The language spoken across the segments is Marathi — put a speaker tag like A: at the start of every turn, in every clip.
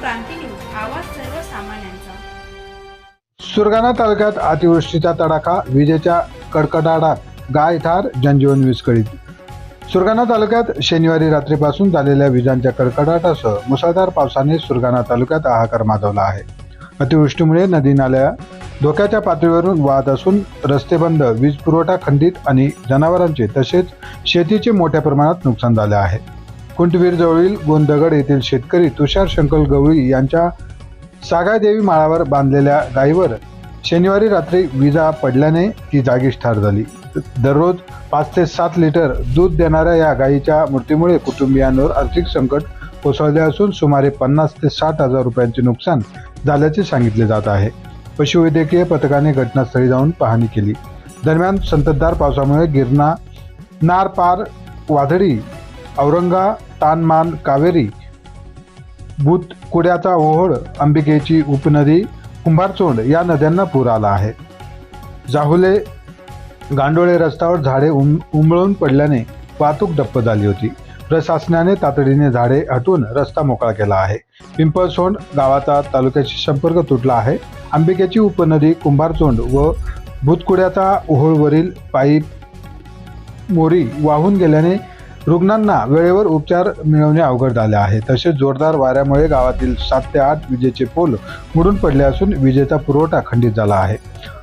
A: क्रांती न्यूज आवाज सर्वसामान्यांचा.
B: सुरगाणा तालुक्यात अतिवृष्टीचा तडाखा विजेच्या कडकडाटात गायठार जनजीवन विस्कळीत. सुरगाणा तालुक्यात शनिवारी रात्रीपासून झालेल्या विजांच्या कडकडाटासह मुसळधार पावसाने सुरगाणा तालुक्यात हाहाकार माजवला आहे. अतिवृष्टीमुळे नदी नाल्या धोक्याच्या पातळीवरून वाहत असून रस्ते बंद वीज पुरवठा खंडित आणि जनावरांचे तसेच शेतीचे मोठ्या प्रमाणात नुकसान झाले आहे. कुंटवीरजवळील गोंदगड येथील शेतकरी तुषार शंकर गवळी यांच्या सागादेवी माळावर बांधलेल्या गायीवर शनिवारी रात्री विजा पडल्याने ती जागीच ठार झाली. दररोज पाच ते सात लिटर दूध देणाऱ्या या गायीच्या मृत्यूमुळे कुटुंबियांवर आर्थिक संकट कोसळले असून सुमारे पन्नास ते साठ हजार रुपयांचे नुकसान झाल्याचे सांगितले जात आहे. पशुवैद्यकीय पथकाने घटनास्थळी जाऊन पाहणी केली. दरम्यान संततधार पावसामुळे गिरणा नार पार औरंगा तानमान कावेरी बुतकुड्याचा ओहोळ अंबिकेची उपनदी कुंभारचोंड या नद्यांना पूर आला आहे. जाहुले गांडोळे रस्त्यावर झाडे उम उमळून पडल्याने वाहतूक डप्प झाली होती. प्रशासनाने तातडीने झाडे हटवून रस्ता मोकळा केला आहे. पिंपळसोंड गावाचा तालुक्याशी संपर्क तुटला आहे. अंबिकेची उपनदी कुंभारचोंड व भूतकुड्याचा ओहोळवरील पाईप मोरी वाहून गेल्याने रुग्णांना वेळेवर उपचार मिळवणे अवघड झाले आहे. तसेच जोरदार वाऱ्यामुळे गावातील सात ते आठ विजेचे पोल मुडून पडले असून विजेचा पुरवठा खंडित झाला आहे.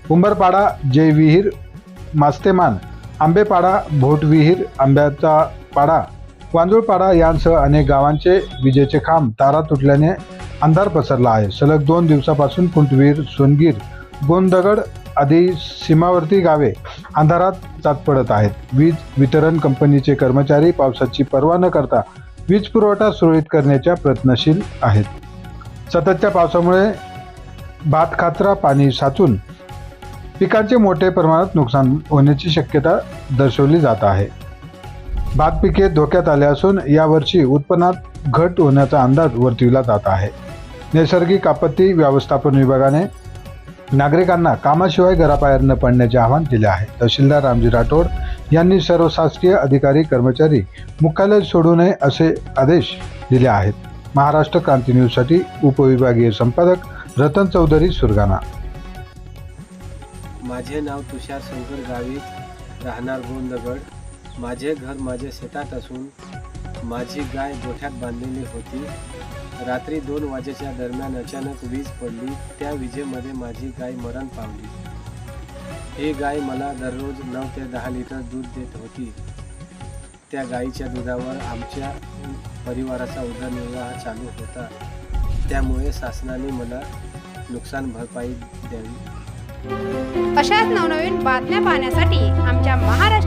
B: उंबरपाडा जे विहीर मास्तेमान आंबेपाडा भोटविहीर आंब्याचा पाडा वांजुळपाडा यांसह अनेक गावांचे विजेचे खांब तारा तुटल्याने अंधार पसरला आहे. सलग दोन दिवसापासून कुंटवीर सोनगीर गोंदगड आदी सीमावर्ती गावे अंधारात जात पडत आहेत. वीज वितरण कंपनीचे कर्मचारी पावसाची पर्वा न करता वीज पुरवठा सुरळीत करण्याच्या प्रयत्नशील आहेत. सततच्या पावसामुळे भात खाचरा पाणी साचून पिकांचे मोठे प्रमाणात नुकसान होण्याची शक्यता दर्शवली जात आहे. भात पिके धोक्यात आले असून यावर्षी उत्पन्नात घट होण्याचा अंदाज वर्तविला जात आहे. नैसर्गिक आपत्ती व्यवस्थापन विभागाने नागरिकांना कामाशिवाय घराबाहेर न पडण्याचे आवाहन दिले आहे. तहसीलदार रामजी राठोड यांनी सर्व शासकीय अधिकारी कर्मचारी मुख्यालय सोडू नये असे आदेश दिले आहेत. महाराष्ट्र क्रांती न्यूजसाठी उपविभागीय संपादक रतन चौधरी सुरगाणा.
C: माझे नाव तुषार शंकर गावित राहणार गोंदगड माझे घर माझ्या शेतात असून माझी गाय गोठ्यात बांधलेली होती. रात्री दोन वाजेच्या दरम्यान अचानक वीज पडली. त्या विजेमध्ये माझी गाय मरण पावली. ही गाय मला दररोज नऊ ते दहा लिटर दूध देत होती. त्या गायीच्या दुधावर आमच्या परिवाराचा उदरनिर्वाह चालू होता. त्यामुळे शासनाने मला नुकसान भरपाई द्यावी.
A: अशाच नवनवीन बातम्या पाहण्यासाठी आमच्या महाराष्ट्र